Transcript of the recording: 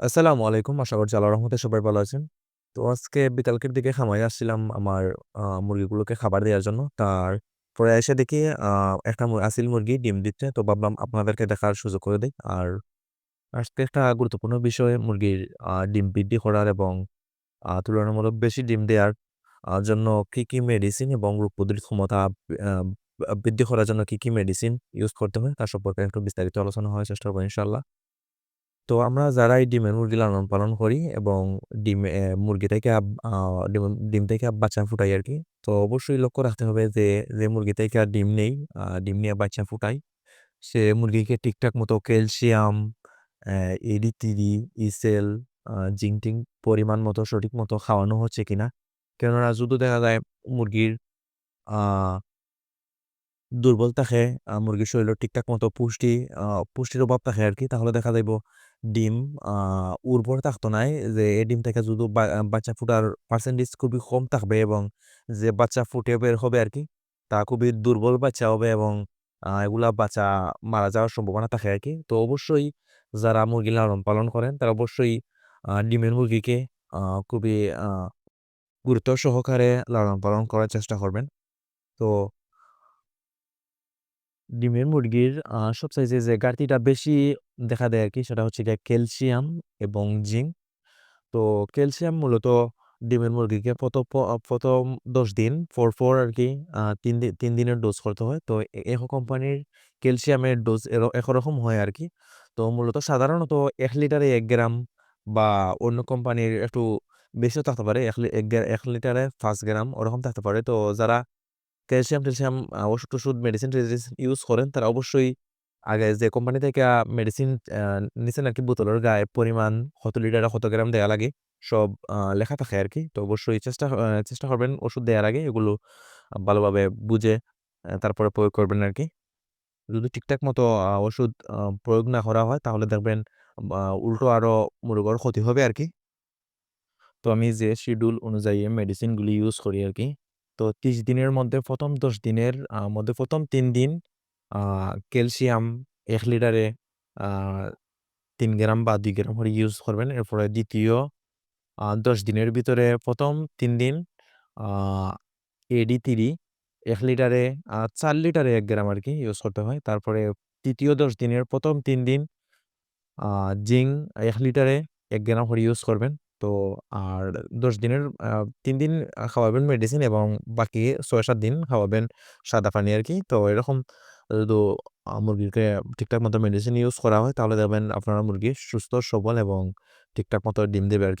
আসসালামু আলাইকুম। আশা করছি আল্লাহর রহমতে সবাই ভালো আছেন। তো আজকে বিকালকের দিকে খামারে আসছিলাম আমার আ মুরগিগুলোকে খাবার দেওয়ার জন্য। তারপরে এসে দেখি আ একটা আসিল মুরগি ডিম দিচ্ছে। তো ভাবলাম আপনাদেরকে দেখার সুযোগ করে দেই। আর আজকে একটা গুরুত্বপূর্ণ বিষয় মুরগির আ ডিম বৃদ্ধি করার এবং তুলনামূলক বেশি ডিম দেওয়ার জন্য কি, কি মেডিসিন এবং রোগ প্রতিরোধ ক্ষমতা আ আ বৃদ্ধি করার জন্য কি, কি মেডিসিন ইউজ করতে হয় তার সম্পর্কে একটু বিস্তারিত আলোচনা হওয়ার চেষ্টা করব ইনশাআল্লাহ। তো আমরা যারাই ডিমের মুরগি লালন পালন করি এবং ডিম মুরগি থেকে ডিম থেকে বাচ্চা ফুটাই আর কি তো অবশ্যই লক্ষ্য রাখতে হবে যে, যে মুরগি থেকে আর ডিম নেই, ডিম নিয়ে বাচ্চা ফুটাই সে মুরগিকে ঠিকঠাক মতো ক্যালসিয়াম, এডি-থ্রি, ইসেল, আ জিংক-টিংক পরিমাণ মতো সঠিক মতো খাওয়ানো হচ্ছে কিনা। কেননা যদি দেখা যায় মুরগির দুর্বল থাকে, মুরগির শরীরে ঠিকঠাক মতো পুষ্টি পুষ্টির অভাব থাকে আর কি তাহলে দেখা যাইব ডিম উর্বর থাকতো নাই। যে এই ডিম থেকে যদি বাচ্চা ফুটার পার্সেন্টেজ খুবই কম থাকবে এবং যে বাচ্চা ফুটে বের হবে আর কি তা খুবই দুর্বল বাচ্চা হবে এবং এগুলা বাচ্চা মারা যাওয়ার সম্ভাবনা থাকে আর কি তো অবশ্যই যারা মুরগি লালন পালন করেন তারা অবশ্যই ডিমের মুরগিকে খুবই গুরুত্ব সহকারে লালন পালন করার চেষ্টা করবেন। তো ডিমের মুরগির আ সবচাইতে যে ঘাটতিটা বেশি দেখা দেয় আরকি সেটা হচ্ছে গিয়ে ক্যালসিয়াম এবং জিংক। তো ক্যালসিয়াম মূলত ডিমের মুরগিকে প্রত প ১ম ১০ দিন পর, পর আরকি আ ৩ দিন ৩ দিনের ডোজ করতে হয়। তো এ এখো কোম্পানির ক্যালসিয়ামের ডোজ এর একরকম হয় আরকি। তো মূলত সাধারণত ১ লিটারে ১ গ্রাম বা অন্য কোম্পানির একটু বেশিও থাকতে পারে। ১ লি ১ গ্রা ১ লিটারে ৫ গ্রাম ওরকম থাকতে পারে। তো যারা ক্যালসিয়াম-টেলসিয়াম আ ওষুধ-টষুধ মেডিসিন-টেডিসিন ইউজ করেন, তারা অবশ্যই আগে যে কোম্পানি থেকে মেডিসিন নিছেন আরকি বোতলের গায়ে পরিমাণ, কত লিটারে কত গ্রাম দেওয়া লাগে, সব লেখা থাকে আর কি তো অবশ্যই চেষ্টা চেষ্টা করবেন ওষুধ দেওয়ার আগে, এগুলো ভালোভাবে বুঝে তারপরে প্রয়োগ করবেন আর কি যদি ঠিকঠাক মতো ওষুধ প্রয়োগ না করা হয়, তাহলে দেখবেন উল্টো আরও মুরগার ক্ষতি হবে আর কি তো আমি যে শিডিউল অনুযায়ী মেডিসিনগুলি ইউজ করি আরকি। তো ৩০ দিনের মধ্যে ১ম ১০ দিনের মধ্যে ১ম ৩ দিন ক্যালসিয়াম এক লিটারে ৩ গ্রাম বা দুই গ্রাম করে ইউজ করবেন। এরপরে ২য় আ ১০ দিনের ভিতরে ১ম ৩ দিন, আ এডি-থ্রি ১ লিটারে ৪ লিটারে এক গ্রাম আর কি ইউজ করতে হয়। তারপরে ৩য় ১০ দিনের ১ম ৩ দিন, আ জিংক ১ লিটারে এক গ্রাম করে ইউজ করবেন। তো আর ১০ দিনের তিন ৩ দিন খাওয়াবেন মেডিসিন এবং বাকি ৬-৭ দিন খাওয়াবেন সাদা পানি আর কি তো এরকম যদি মুরগিকে ঠিকঠাক মতো মেডিসিন ইউজ করা হয় তাহলে দেখবেন আপনার মুরগি সুস্থ, সবল এবং ঠিকঠাক মতো ডিম দেবে আরকি।